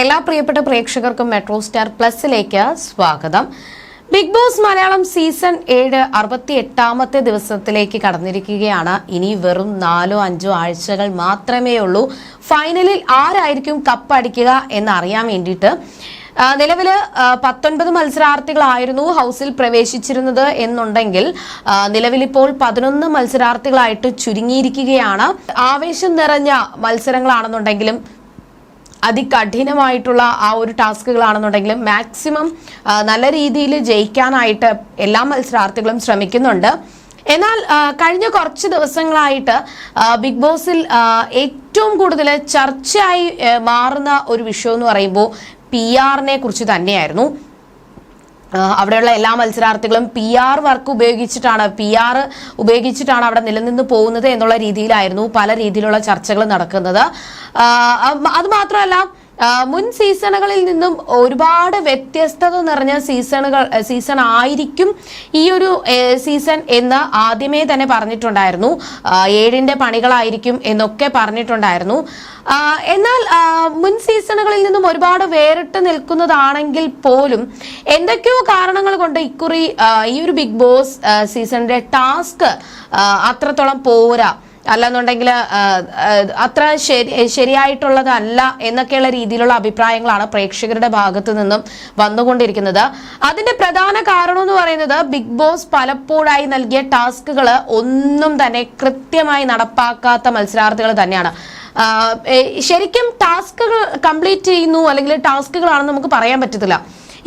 എല്ലാ പ്രിയപ്പെട്ട പ്രേക്ഷകർക്കും മെട്രോ സ്റ്റാർ പ്ലസിലേക്ക് സ്വാഗതം. ബിഗ് ബോസ് മലയാളം സീസൺ ഏഴ് അറുപത്തി എട്ടാമത്തെ ദിവസത്തിലേക്ക് കടന്നിരിക്കുകയാണ്. ഇനി വെറും നാലോ അഞ്ചോ ആഴ്ചകൾ മാത്രമേ ഉള്ളൂ. ഫൈനലിൽ ആരായിരിക്കും കപ്പ് അടിക്കുക എന്നറിയാൻ വേണ്ടിയിട്ട് നിലവിൽ പത്തൊൻപത് മത്സരാർത്ഥികളായിരുന്നു ഹൗസിൽ പ്രവേശിച്ചിരുന്നത് എന്നുണ്ടെങ്കിൽ നിലവിലിപ്പോൾ പതിനൊന്ന് മത്സരാർത്ഥികളായിട്ട് ചുരുങ്ങിയിരിക്കുകയാണ്. ആവേശം നിറഞ്ഞ മത്സരങ്ങളാണെന്നുണ്ടെങ്കിലും അതികഠിനമായിട്ടുള്ള ആ ഒരു ടാസ്കുകളാണെന്നുണ്ടെങ്കിലും മാക്സിമം നല്ല രീതിയിൽ ജയിക്കാനായിട്ട് എല്ലാ മത്സരാർത്ഥികളും ശ്രമിക്കുന്നുണ്ട്. എന്നാൽ കഴിഞ്ഞ കുറച്ച് ദിവസങ്ങളായിട്ട് ബിഗ് ബോസിൽ ഏറ്റവും കൂടുതൽ ചർച്ചയായി മാറുന്ന ഒരു വിഷയം എന്ന് പറയുമ്പോൾ പി ആറിനെ കുറിച്ച് തന്നെയായിരുന്നു. അവിടെയുള്ള എല്ലാ മത്സരാർത്ഥികളും പി ആർ വർക്ക് ഉപയോഗിച്ചിട്ടാണ് പി ആർ ഉപയോഗിച്ചിട്ടാണ് അവിടെ നിലനിന്ന് പോകുന്നത് എന്നുള്ള രീതിയിലായിരുന്നു പല രീതിയിലുള്ള ചർച്ചകൾ നടക്കുന്നത്. അത് മാത്രമല്ല മുൻ സീസണുകളിൽ നിന്നും ഒരുപാട് വ്യത്യസ്തത നിറഞ്ഞ സീസണുകൾ സീസൺ ആയിരിക്കും ഈ ഒരു സീസൺ എന്ന് ആദ്യമേ തന്നെ പറഞ്ഞിട്ടുണ്ടായിരുന്നു. ഏഴിന്റെ പണികളായിരിക്കും എന്നൊക്കെ പറഞ്ഞിട്ടുണ്ടായിരുന്നു. എന്നാൽ മുൻ സീസണുകളിൽ നിന്നും ഒരുപാട് വേറിട്ട് നിൽക്കുന്നതാണെങ്കിൽ പോലും എന്തൊക്കെയോ കാരണങ്ങൾ കൊണ്ട് ഇക്കുറി ഈ ഒരു ബിഗ് ബോസ് സീസണിന്റെ ടാസ്ക് അത്രത്തോളം പോരാ. അല്ലെന്നുണ്ടെങ്കിൽ അത്ര ശരി ശരിയായിട്ടുള്ളതല്ല എന്നൊക്കെയുള്ള രീതിയിലുള്ള അഭിപ്രായങ്ങളാണ് പ്രേക്ഷകരുടെ ഭാഗത്തു നിന്നും വന്നുകൊണ്ടിരിക്കുന്നത്. അതിന്റെ പ്രധാന കാരണം എന്ന് പറയുന്നത് ബിഗ് ബോസ് പലപ്പോഴായി നൽകിയ ടാസ്കുകൾ ഒന്നും തന്നെ കൃത്യമായി നടപ്പാക്കാത്ത മത്സരാർത്ഥികൾ തന്നെയാണ്. ശരിക്കും ടാസ്കുകൾ കംപ്ലീറ്റ് ചെയ്യുന്നു അല്ലെങ്കിൽ ടാസ്കുകളാണെന്ന് നമുക്ക് പറയാൻ പറ്റത്തില്ല.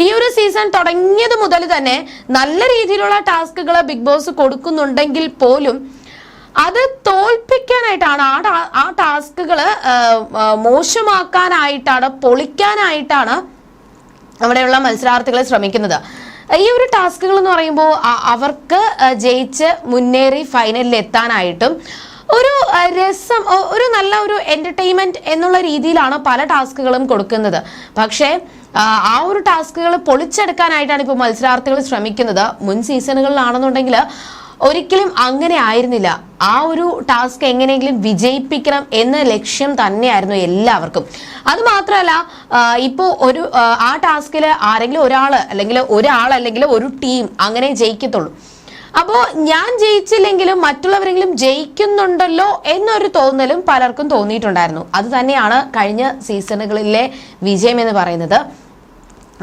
ഈ ഒരു സീസൺ തുടങ്ങിയത് മുതൽ തന്നെ നല്ല രീതിയിലുള്ള ടാസ്കുകൾ ബിഗ് ബോസ് കൊടുക്കുന്നുണ്ടെങ്കിൽ പോലും അത് തോൽപ്പിക്കാനായിട്ടാണ് ആ ആ ടാസ്കുകൾ മോശമാക്കാനായിട്ടാണ് പൊളിക്കാനായിട്ടാണ് അവിടെയുള്ള മത്സരാർത്ഥികളെ ശ്രമിക്കുന്നത്. ഈ ഒരു ടാസ്കുകൾ എന്ന് പറയുമ്പോൾ അവർക്ക് ജയിച്ച് മുന്നേറി ഫൈനലിൽ എത്താനായിട്ടും ഒരു രസം ഒരു നല്ല ഒരു എന്റർടൈൻമെന്റ് എന്നുള്ള രീതിയിലാണ് പല ടാസ്കുകളും കൊടുക്കുന്നത്. പക്ഷേ ആ ഒരു ടാസ്കുകൾ പൊളിച്ചെടുക്കാനായിട്ടാണ് ഇപ്പോൾ മത്സരാർത്ഥികൾ ശ്രമിക്കുന്നത്. മുൻ സീസണുകളിലാണെന്നുണ്ടെങ്കിൽ ഒരിക്കലും അങ്ങനെ ആയിരുന്നില്ല. ആ ഒരു ടാസ്ക് എങ്ങനെയെങ്കിലും വിജയിപ്പിക്കണം എന്ന ലക്ഷ്യം തന്നെയായിരുന്നു എല്ലാവർക്കും. അത് മാത്രമല്ല ഇപ്പോൾ ഒരു ആ, ടാസ്കിൽ ആരെങ്കിലും ഒരാൾ അല്ലെങ്കിൽ ഒരാൾ അല്ലെങ്കിൽ ഒരു ടീം അങ്ങനെ ജയിക്കത്തുള്ളൂ. അപ്പോൾ ഞാൻ ജയിച്ചില്ലെങ്കിലും മറ്റുള്ളവരെങ്കിലും ജയിക്കുന്നുണ്ടല്ലോ എന്നൊരു തോന്നലും പലർക്കും തോന്നിയിട്ടുണ്ടായിരുന്നു. അത് തന്നെയാണ് കഴിഞ്ഞ സീസണുകളിലെ വിജയം എന്ന് പറയുന്നത്.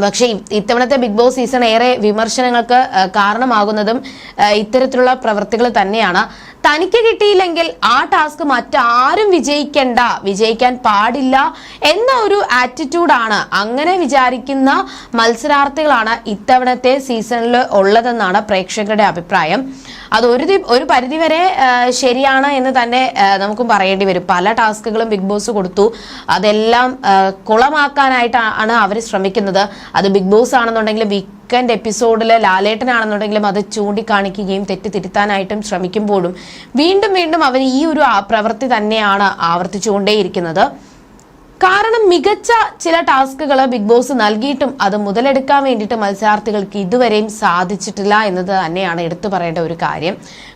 പക്ഷേ ഇത്തവണത്തെ ബിഗ് ബോസ് സീസൺ ഏറെ വിമർശനങ്ങൾക്ക് കാരണമാകുന്നതും ഇത്തരത്തിലുള്ള പ്രവൃത്തികൾ തന്നെയാണ്. തനിക്ക് കിട്ടിയില്ലെങ്കിൽ ആ ടാസ്ക് മറ്റാരും വിജയിക്കണ്ട വിജയിക്കാൻ പാടില്ല എന്ന ഒരു ആറ്റിറ്റ്യൂഡാണ് അങ്ങനെ വിചാരിക്കുന്ന മത്സരാർത്ഥികളാണ് ഇത്തവണത്തെ സീസണിൽ ഉള്ളതെന്നാണ് പ്രേക്ഷകരുടെ അഭിപ്രായം. അത് ഒരു ഒരു പരിധിവരെ ശരിയാണ് എന്ന് തന്നെ നമുക്ക് പറയേണ്ടി വരും. പല ടാസ്കുകളും ബിഗ് ബോസ് കൊടുത്തു. അതെല്ലാം കുളമാക്കാനായിട്ടാണ് അവർ ശ്രമിക്കുന്നത്. അത് ബിഗ് ബോസ് ആണെന്നുണ്ടെങ്കിൽ വീക്കെൻഡ് എപ്പിസോഡിൽ ലാലേട്ടനാണെന്നുണ്ടെങ്കിലും അത് ചൂണ്ടിക്കാണിക്കുകയും തെറ്റ് തിരുത്താനായിട്ടും ശ്രമിക്കുമ്പോഴും വീണ്ടും വീണ്ടും അവർ ഈ ഒരു പ്രവൃത്തി തന്നെയാണ് ആവർത്തിച്ചുകൊണ്ടേയിരിക്കുന്നത്. കാരണം മികച്ച ചില ടാസ്കുകൾ ബിഗ് ബോസ് നൽകിയിട്ടും അത് മുതലെടുക്കാൻ വേണ്ടിയിട്ട് മത്സരാർത്ഥികൾക്ക് ഇതുവരെയും സാധിച്ചിട്ടില്ല എന്നത് തന്നെയാണ് എടുത്തു പറയേണ്ട ഒരു കാര്യം.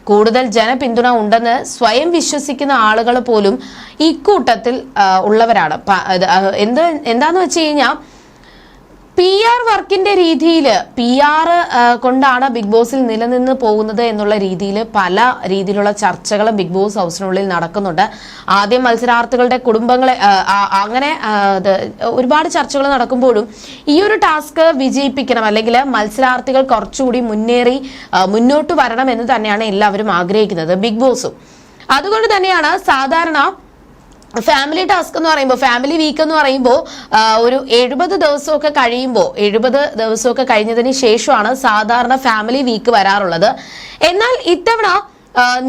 കൂടുതൽ ജനപിന്തുണ ഉണ്ടെന്ന് സ്വയം വിശ്വസിക്കുന്ന ആളുകൾ പോലും ഇക്കൂട്ടത്തിൽ കൂട്ടത്തിൽ ഉള്ളവരാണ്. എന്ത് എന്താന്ന് വെച്ച് കഴിഞ്ഞാൽ പി ആർ വർക്കിന്റെ രീതിയിൽ പി ആർ കൊണ്ടാണ് ബിഗ് ബോസിൽ നിലനിന്ന് പോകുന്നത് എന്നുള്ള രീതിയിൽ പല രീതിയിലുള്ള ചർച്ചകളും ബിഗ് ബോസ് ഹൗസിനുള്ളിൽ നടക്കുന്നുണ്ട്. ആദ്യം മത്സരാർത്ഥികളുടെ കുടുംബങ്ങളെ അങ്ങനെ ഒരുപാട് ചർച്ചകൾ നടക്കുമ്പോഴും ഈ ഒരു ടാസ്ക് വിജയിപ്പിക്കണം അല്ലെങ്കിൽ മത്സരാർത്ഥികൾ കുറച്ചുകൂടി മുന്നേറി മുന്നോട്ട് വരണം എന്ന് തന്നെയാണ് എല്ലാവരും ആഗ്രഹിക്കുന്നത്. ബിഗ് ബോസും അതുകൊണ്ട് തന്നെയാണ് സാധാരണ ഫാമിലി ടാസ്ക് എന്ന് പറയുമ്പോൾ ഫാമിലി വീക്ക് എന്ന് പറയുമ്പോൾ ഒരു എഴുപത് ദിവസമൊക്കെ കഴിയുമ്പോൾ എഴുപത് ദിവസമൊക്കെ കഴിഞ്ഞതിന് ശേഷമാണ് സാധാരണ ഫാമിലി വീക്ക് വരാറുള്ളത്. എന്നാൽ ഇത്തവണ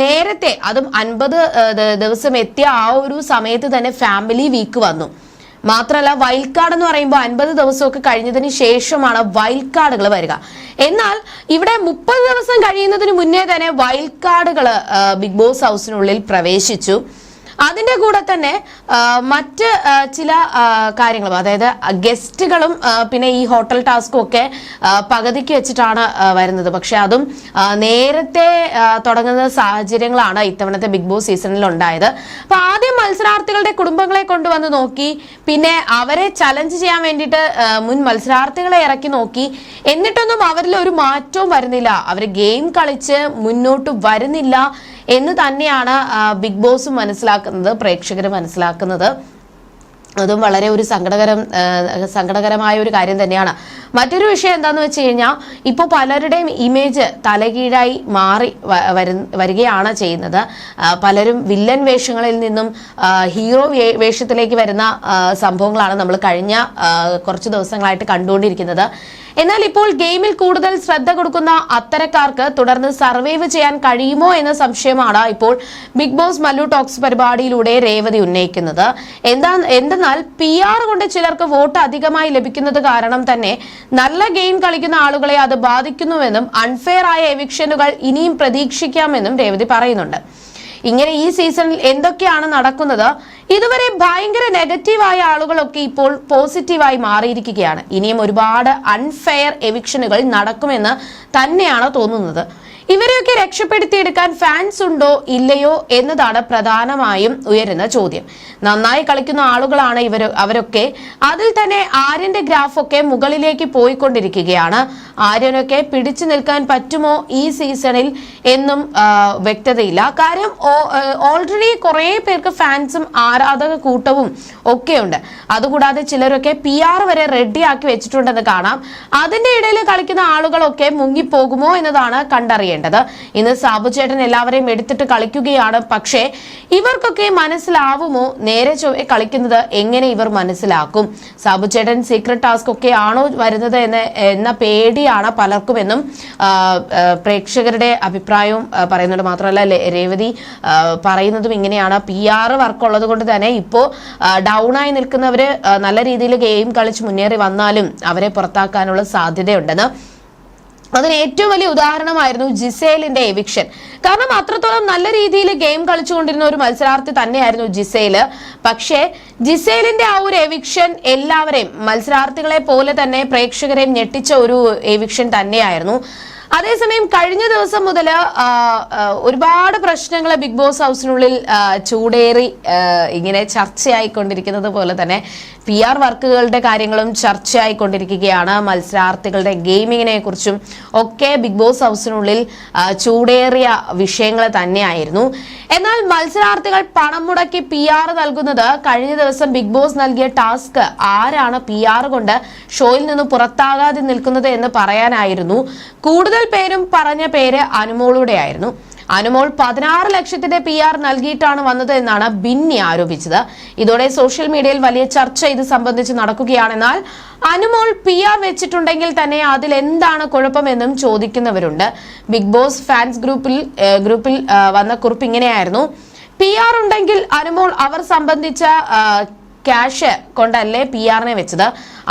നേരത്തെ അതും അൻപത് ദിവസം എത്തിയ ആ ഒരു സമയത്ത് തന്നെ ഫാമിലി വീക്ക് വന്നു. മാത്രമല്ല വൈൽഡ് കാർഡ് എന്ന് പറയുമ്പോൾ അൻപത് ദിവസമൊക്കെ കഴിഞ്ഞതിന് ശേഷമാണ് വൈൽഡ് കാർഡുകൾ വരിക. എന്നാൽ ഇവിടെ മുപ്പത് ദിവസം കഴിയുന്നതിന് മുന്നേ തന്നെ വൈൽഡ് കാർഡുകൾ ബിഗ് ബോസ് ഹൗസിനുള്ളിൽ പ്രവേശിച്ചു. അതിന്റെ കൂടെ തന്നെ മറ്റ് ചില കാര്യങ്ങളും അതായത് ഗസ്റ്റുകളും പിന്നെ ഈ ഹോട്ടൽ ടാസ്കും ഒക്കെ പകുതിക്ക് വെച്ചിട്ടാണ് വരുന്നത്. പക്ഷെ അതും നേരത്തെ തുടങ്ങുന്ന സാഹചര്യങ്ങളാണ് ഇത്തവണത്തെ ബിഗ് ബോസ് സീസണിൽ ഉണ്ടായത്. അപ്പൊ ആദ്യം മത്സരാർത്ഥികളുടെ കുടുംബങ്ങളെ കൊണ്ടുവന്ന് നോക്കി പിന്നെ അവരെ ചലഞ്ച് ചെയ്യാൻ വേണ്ടിയിട്ട് മുൻ മത്സരാർത്ഥികളെ ഇറക്കി നോക്കി. എന്നിട്ടൊന്നും അവരിൽ ഒരു മാറ്റവും വരുന്നില്ല. അവർ ഗെയിം കളിച്ച് മുന്നോട്ട് വരുന്നില്ല. എന്ന് തന്നെയാണ് ബിഗ് ബോസ് മനസ്സിലാക്കുന്നത് പ്രേക്ഷകർ മനസ്സിലാക്കുന്നത്. അതും വളരെ ഒരു സങ്കടകരം സങ്കടകരമായ ഒരു കാര്യം തന്നെയാണ്. മറ്റൊരു വിഷയം എന്താണെന്ന് വെച്ച് കഴിഞ്ഞാൽ ഇപ്പോൾ പലരുടെയും ഇമേജ് തലകീഴായി മാറി വരികയാണ് ചെയ്യുന്നത്. പലരും വില്ലൻ വേഷങ്ങളിൽ നിന്നും ഹീറോ വേഷത്തിലേക്ക് വരുന്ന സംഭവങ്ങളാണ് നമ്മൾ കഴിഞ്ഞ കുറച്ച് ദിവസങ്ങളായിട്ട് കണ്ടുകൊണ്ടിരിക്കുന്നത്. എന്നാൽ ഇപ്പോൾ ഗെയിമിൽ കൂടുതൽ ശ്രദ്ധ കൊടുക്കുന്ന അത്തരക്കാർക്ക് തുടർന്ന് സർവൈവ് ചെയ്യാൻ കഴിയുമോ എന്ന സംശയമാണ് ഇപ്പോൾ ബിഗ് ബോസ് മല്ലു ടോക്സ് പരിപാടിയിലൂടെ രേവതി ഉന്നയിക്കുന്നത്. എന്താ എന്തെന്നാൽ പി ആർ കൊണ്ട് ചിലർക്ക് വോട്ട് അധികമായി ലഭിക്കുന്നത് കാരണം തന്നെ നല്ല ഗെയിം കളിക്കുന്ന ആളുകളെ അത് ബാധിക്കുന്നുവെന്നും അൺഫെയർ ആയ എവിക്ഷനുകൾ ഇനിയും പ്രതീക്ഷിക്കാമെന്നും രേവതി പറയുന്നുണ്ട്. ഇങ്ങനെ ഈ സീസണിൽ എന്തൊക്കെയാണ് നടക്കുന്നത്? ഇതുവരെ ഭയങ്കര നെഗറ്റീവായ ആളുകളൊക്കെ ഇപ്പോൾ പോസിറ്റീവായി മാറിയിരിക്കുകയാണ്. ഇനിയും ഒരുപാട് അൺഫെയർ എവിക്ഷനുകൾ നടക്കുമെന്ന് തന്നെയാണ് തോന്നുന്നത്. ഇവരെയൊക്കെ രക്ഷപ്പെടുത്തിയെടുക്കാൻ ഫാൻസ് ഉണ്ടോ ഇല്ലയോ എന്നതാണ് പ്രധാനമായും ഉയരുന്ന ചോദ്യം. നന്നായി കളിക്കുന്ന ആളുകളാണ് ഇവർ അവരൊക്കെ. അതിൽ തന്നെ ആര്യന്റെ ഗ്രാഫൊക്കെ മുകളിലേക്ക് പോയിക്കൊണ്ടിരിക്കുകയാണ്. ആര്യനൊക്കെ പിടിച്ചു നിൽക്കാൻ പറ്റുമോ ഈ സീസണിൽ എന്നും ആ, വ്യക്തതയില്ല. കാര്യം ഓൾറെഡി കുറേ പേർക്ക് ഫാൻസും ആരാധക കൂട്ടവും ഒക്കെയുണ്ട്. അതുകൂടാതെ ചിലരൊക്കെ പി ആർ വരെ റെഡിയാക്കി വെച്ചിട്ടുണ്ടെന്ന് കാണാം. അതിന്റെ ഇടയിൽ കളിക്കുന്ന ആളുകളൊക്കെ മുങ്ങിപ്പോകുമോ എന്നതാണ് കണ്ടറിയേണ്ടത്. ഇന്ന് സാബു ചേട്ടൻ എല്ലാവരെയും എടുത്തിട്ട് കളിക്കുകയാണ്. പക്ഷേ ഇവർക്കൊക്കെ മനസ്സിലാവുമോ? നേരെ ചൊവ്വെ കളിക്കുന്നത് എങ്ങനെ ഇവർ മനസ്സിലാക്കും? സാബു ചേട്ടൻ സീക്രട്ട് ടാസ്ക് ഒക്കെ ആണോ വരുന്നത് എന്ന് എന്ന പേടിയാണ് പലർക്കുമെന്നും ആ, ആ, പ്രേക്ഷകരുടെ അഭിപ്രായവും പറയുന്നുണ്ട് മാത്രമല്ല രേവതി പറയുന്നതും ഇങ്ങനെയാണ്. പി ആർ വർക്ക് ഉള്ളത് കൊണ്ട് തന്നെ ഇപ്പോൾ ഡൗൺ ആയി നിൽക്കുന്നവർ നല്ല രീതിയിൽ ഗെയിം കളിച്ച് മുന്നേറി വന്നാലും അവരെ പുറത്താക്കാനുള്ള സാധ്യതയുണ്ടെന്ന്. അതിന് ഏറ്റവും വലിയ ഉദാഹരണമായിരുന്നു ജിസേലിന്റെ എവിക്ഷൻ കാരണം അത്രത്തോളം നല്ല രീതിയിൽ ഗെയിം കളിച്ചുകൊണ്ടിരുന്ന ഒരു മത്സരാർത്ഥി തന്നെയായിരുന്നു ജിസേൽ. പക്ഷേ ജിസേലിന്റെ ആ ഒരു എവിക്ഷൻ എല്ലാവരെയും മത്സരാർത്ഥികളെ പോലെ തന്നെ പ്രേക്ഷകരെയും ഞെട്ടിച്ച ഒരു എവിക്ഷൻ തന്നെയായിരുന്നു. അതേസമയം കഴിഞ്ഞ ദിവസം മുതൽ ഒരുപാട് പ്രശ്നങ്ങൾ ബിഗ് ബോസ് ഹൗസിനുള്ളിൽ ചൂടേറി ഇങ്ങനെ ചർച്ചയായിക്കൊണ്ടിരിക്കുന്നത് പോലെ തന്നെ പി ആർ വർക്കുകളുടെ കാര്യങ്ങളും ചർച്ചയായിക്കൊണ്ടിരിക്കുകയാണ്. മത്സരാർത്ഥികളുടെ ഗെയിമിങ്ങിനെ കുറിച്ചും ഒക്കെ ബിഗ് ബോസ് ഹൗസിനുള്ളിൽ ചൂടേറിയ വിഷയങ്ങൾ തന്നെയായിരുന്നു. എന്നാൽ മത്സരാർത്ഥികൾ പണം മുടക്കി പി ആർ നൽകുന്നത് കഴിഞ്ഞ ദിവസം ബിഗ് ബോസ് നൽകിയ ടാസ്ക് ആരാണ് പി ആർ കൊണ്ട് ഷോയിൽ നിന്ന് പുറത്താകാതെ നിൽക്കുന്നത് എന്ന് പറയാനായിരുന്നു. കൂടുതൽ പേരും പറഞ്ഞ പേര് അനുമോളുടെ ആയിരുന്നു അനുമോൾ പതിനാറ് ലക്ഷത്തിന്റെ പി ആർ നൽകിയിട്ടാണ് വന്നത് എന്നാണ് ബിന്നി ആരോപിച്ചത്. ഇതോടെ സോഷ്യൽ മീഡിയയിൽ വലിയ ചർച്ച ഇത് സംബന്ധിച്ച് നടക്കുകയാണെന്നാൽ അനുമോൾ പി ആർ വെച്ചിട്ടുണ്ടെങ്കിൽ തന്നെ അതിൽ എന്താണ് കുഴപ്പമെന്നും ചോദിക്കുന്നവരുണ്ട്. ബിഗ് ബോസ് ഫാൻസ് ഗ്രൂപ്പിൽ ഗ്രൂപ്പിൽ വന്ന കുറിപ്പ് ഇങ്ങനെയായിരുന്നു. പി ആർ ഉണ്ടെങ്കിൽ അനുമോൾ അവർ സംബന്ധിച്ച ക്യാഷ് കൊണ്ടല്ലേ പി ആറിനെ വെച്ചത്.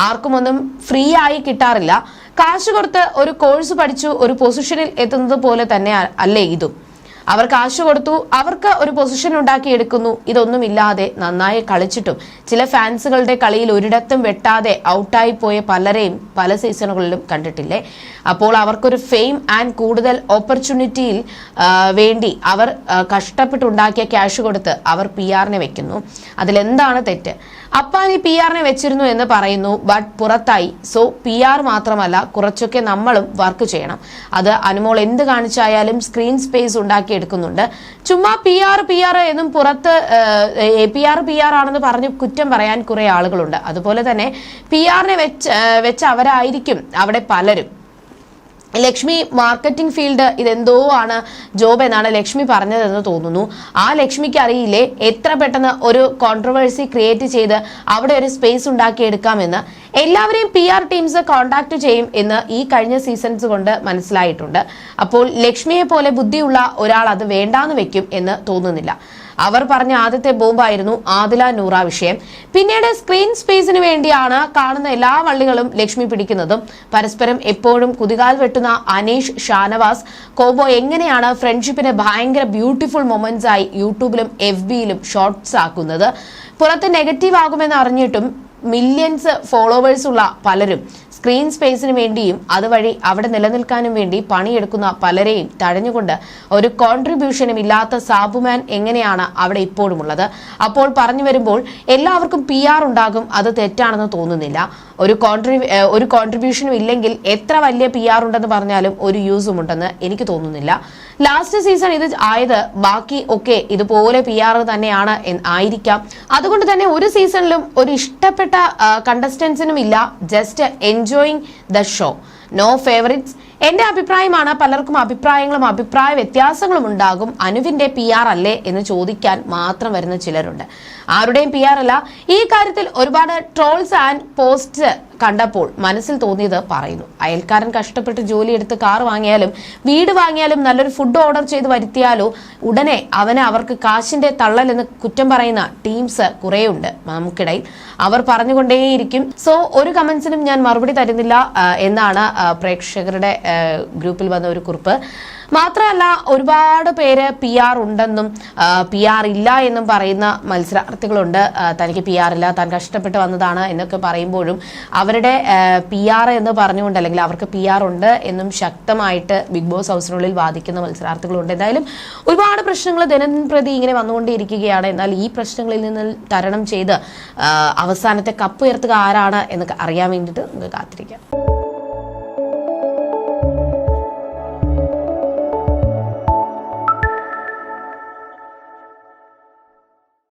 ആർക്കുമൊന്നും ഫ്രീ ആയി കിട്ടാറില്ല. കാശ് കൊടുത്ത് ഒരു കോഴ്സ് പഠിച്ചു ഒരു പൊസിഷനിൽ എത്തുന്നത് പോലെ തന്നെ അല്ലേ ഇതും? അവർ കാശ് കൊടുത്തു അവർക്ക് ഒരു പൊസിഷൻ ഉണ്ടാക്കിയെടുക്കുന്നു ഇതൊന്നുമില്ലാതെ നന്നായി കളിച്ചിട്ടും ചില ഫാൻസുകളുടെ കളിയിൽ ഒരിടത്തും വെട്ടാതെ ഔട്ടായി പോയ പലരെയും പല സീസണുകളിലും കണ്ടിട്ടില്ലേ? അപ്പോൾ അവർക്കൊരു ഫെയിം ആൻഡ് കൂടുതൽ ഓപ്പർച്യൂണിറ്റിയിൽ വേണ്ടി അവർ കഷ്ടപ്പെട്ടുണ്ടാക്കിയ ക്യാഷ് കൊടുത്ത് അവർ പി ആറിനെ വെക്കുന്നു. അതിലെന്താണ് തെറ്റ്? അപ്പാനി പി ആറിനെ വെച്ചിരുന്നു എന്ന് പറയുന്നു ബട്ട് പുറത്തായി. സോ പി ആർ മാത്രമല്ല കുറച്ചൊക്കെ നമ്മളും വർക്ക് ചെയ്യണം. അത് അനുമോൾ എന്ത് കാണിച്ചായാലും സ്ക്രീൻ സ്പേസ് ഉണ്ടാക്കിയെടുക്കുന്നുണ്ട് ചുമ്മാ പി ആർ പി ആർ എന്നും പുറത്ത് പി ആർ പി ആർ ആണെന്ന് പറഞ്ഞ് കുറ്റം പറയാൻ കുറെ ആളുകളുണ്ട്. അതുപോലെ തന്നെ പി ആറിനെ വെച്ച് വെച്ച അവരായിരിക്കും അവിടെ പലരും. ലക്ഷ്മി മാർക്കറ്റിംഗ് ഫീൽഡ് ഇതെന്തോ ആണ് ജോബ് എന്നാണ് ലക്ഷ്മി പറഞ്ഞതെന്ന് തോന്നുന്നു. ആ ലക്ഷ്മിക്ക് അറിയില്ലേ എത്ര പെട്ടെന്ന് ഒരു കോൺട്രവേഴ്സി ക്രിയേറ്റ് ചെയ്ത് അവിടെ ഒരു സ്പേസ് ഉണ്ടാക്കിയെടുക്കാമെന്ന്. എല്ലാവരെയും പി ആർ ടീംസ് കോണ്ടാക്ട് ചെയ്യും എന്ന് ഈ കഴിഞ്ഞ സീസൺസ് കൊണ്ട് മനസ്സിലായിട്ടുണ്ട്. അപ്പോൾ ലക്ഷ്മിയെ പോലെ ബുദ്ധിയുള്ള ഒരാൾ അത് വേണ്ടാന്ന് വെക്കും എന്ന് തോന്നുന്നില്ല. അവർ പറഞ്ഞ ആദ്യത്തെ ബോംബായിരുന്നു ആദില നൂറ വിഷയം. പിന്നീട് സ്ക്രീൻ സ്പേസിന് വേണ്ടിയാണ് കാണുന്ന എല്ലാ വള്ളികളും ലക്ഷ്മി പിടിക്കുന്നതും. പരസ്പരം എപ്പോഴും കുതികാൽ വെട്ടുന്ന അനീഷ് ഷാനവാസ് കോബോ എങ്ങനെയാണ് ഫ്രണ്ട്ഷിപ്പിനെ ഭയങ്കര ബ്യൂട്ടിഫുൾ മൊമെന്റ്സ് ആയി യൂട്യൂബിലും എഫ് ബിയിലും ഷോർട്സ് ആക്കുന്നത്? പുറത്ത് നെഗറ്റീവ് ആകുമെന്ന് അറിഞ്ഞിട്ടും മില്യൺസ് ഫോളോവേഴ്സ് ഉള്ള പലരും സ്ക്രീൻ സ്പേസിന് വേണ്ടിയും അതുവഴി അവിടെ നിലനിൽക്കാനും വേണ്ടി പണിയെടുക്കുന്ന പലരെയും തഴഞ്ഞുകൊണ്ട് ഒരു കോൺട്രിബ്യൂഷനും ഇല്ലാത്ത സാബുമാൻ എങ്ങനെയാണ് അവിടെ ഇപ്പോഴുമുള്ളത് അപ്പോൾ പറഞ്ഞു വരുമ്പോൾ എല്ലാവർക്കും പി ആർ ഉണ്ടാകും അത് തെറ്റാണെന്ന് തോന്നുന്നില്ല. ഒരു കോൺട്രി ഒരു കോൺട്രിബ്യൂഷനും ഇല്ലെങ്കിൽ എത്ര വലിയ പി ആർ ഉണ്ടെന്ന് പറഞ്ഞാലും ഒരു യൂസും ഉണ്ടെന്ന് എനിക്ക് തോന്നുന്നില്ല. ലാസ്റ്റ് സീസൺ ഇത് ആയത് ബാക്കി ഒക്കെ ഇതുപോലെ പി ആർ തന്നെയാണ് ആയിരിക്കാം. അതുകൊണ്ട് തന്നെ ഒരു സീസണിലും ഒരു ഇഷ്ടപ്പെട്ട കണ്ടസ്റ്റൻസിനും ഇല്ല just enjoying the show no favourites എന്റെ അഭിപ്രായമാണ്. പലർക്കും അഭിപ്രായങ്ങളും അഭിപ്രായ വ്യത്യാസങ്ങളും ഉണ്ടാകും. അനുവിന്റെ പി ആർ അല്ലേ എന്ന് ചോദിക്കാൻ മാത്രം വരുന്ന ചിലരുണ്ട്. ആരുടെയും പി ആർ അല്ല. ഈ കാര്യത്തിൽ ഒരുപാട് ട്രോൾസ് ആൻഡ് പോസ്റ്റ് കണ്ടപ്പോൾ മനസ്സിൽ തോന്നിയത് പറയുന്നു. അയൽക്കാരൻ കഷ്ടപ്പെട്ട് ജോലിയെടുത്ത് കാർ വാങ്ങിയാലും വീട് വാങ്ങിയാലും നല്ലൊരു ഫുഡ് ഓർഡർ ചെയ്ത് വരുത്തിയാലോ ഉടനെ അവനെ അവർക്ക് കാശിന്റെ തള്ളൽ എന്ന് കുറ്റം പറയുന്ന ടീംസ് കുറേയുണ്ട്. നമുക്കിടയിൽ അവർ പറഞ്ഞുകൊണ്ടേയിരിക്കും. സോ ഒരു കമന്റ്സിനും ഞാൻ മറുപടി തരുന്നില്ല എന്നാണ് പ്രേക്ഷകരുടെ ഗ്രൂപ്പിൽ വന്ന ഒരു കുറിപ്പ്. മാത്രമല്ല ഒരുപാട് പേര് പി ആർ ഉണ്ടെന്നും പി ആർ ഇല്ല എന്നും പറയുന്ന മത്സരാർത്ഥികളുണ്ട്. തനിക്ക് പി ആർ ഇല്ല താൻ കഷ്ടപ്പെട്ട് വന്നതാണ് എന്നൊക്കെ പറയുമ്പോഴും അവരുടെ പി ആർ എന്ന് പറഞ്ഞുകൊണ്ട് അല്ലെങ്കിൽ അവർക്ക് പി ആർ ഉണ്ട് എന്നും ശക്തമായിട്ട് ബിഗ് ബോസ് ഹൗസിനുള്ളിൽ വാദിക്കുന്ന മത്സരാർത്ഥികളുണ്ട്. എന്തായാലും ഒരുപാട് പ്രശ്നങ്ങൾ ദിനംപ്രതി ഇങ്ങനെ വന്നുകൊണ്ടിരിക്കുകയാണ് എന്നാൽ ഈ പ്രശ്നങ്ങളിൽ നിന്ന് തരണം ചെയ്ത് അവസാനത്തെ കപ്പ് ഉയർത്തുക ആരാണ് എന്നൊക്കെ അറിയാൻ വേണ്ടിയിട്ട് നിങ്ങൾ കാത്തിരിക്കാം.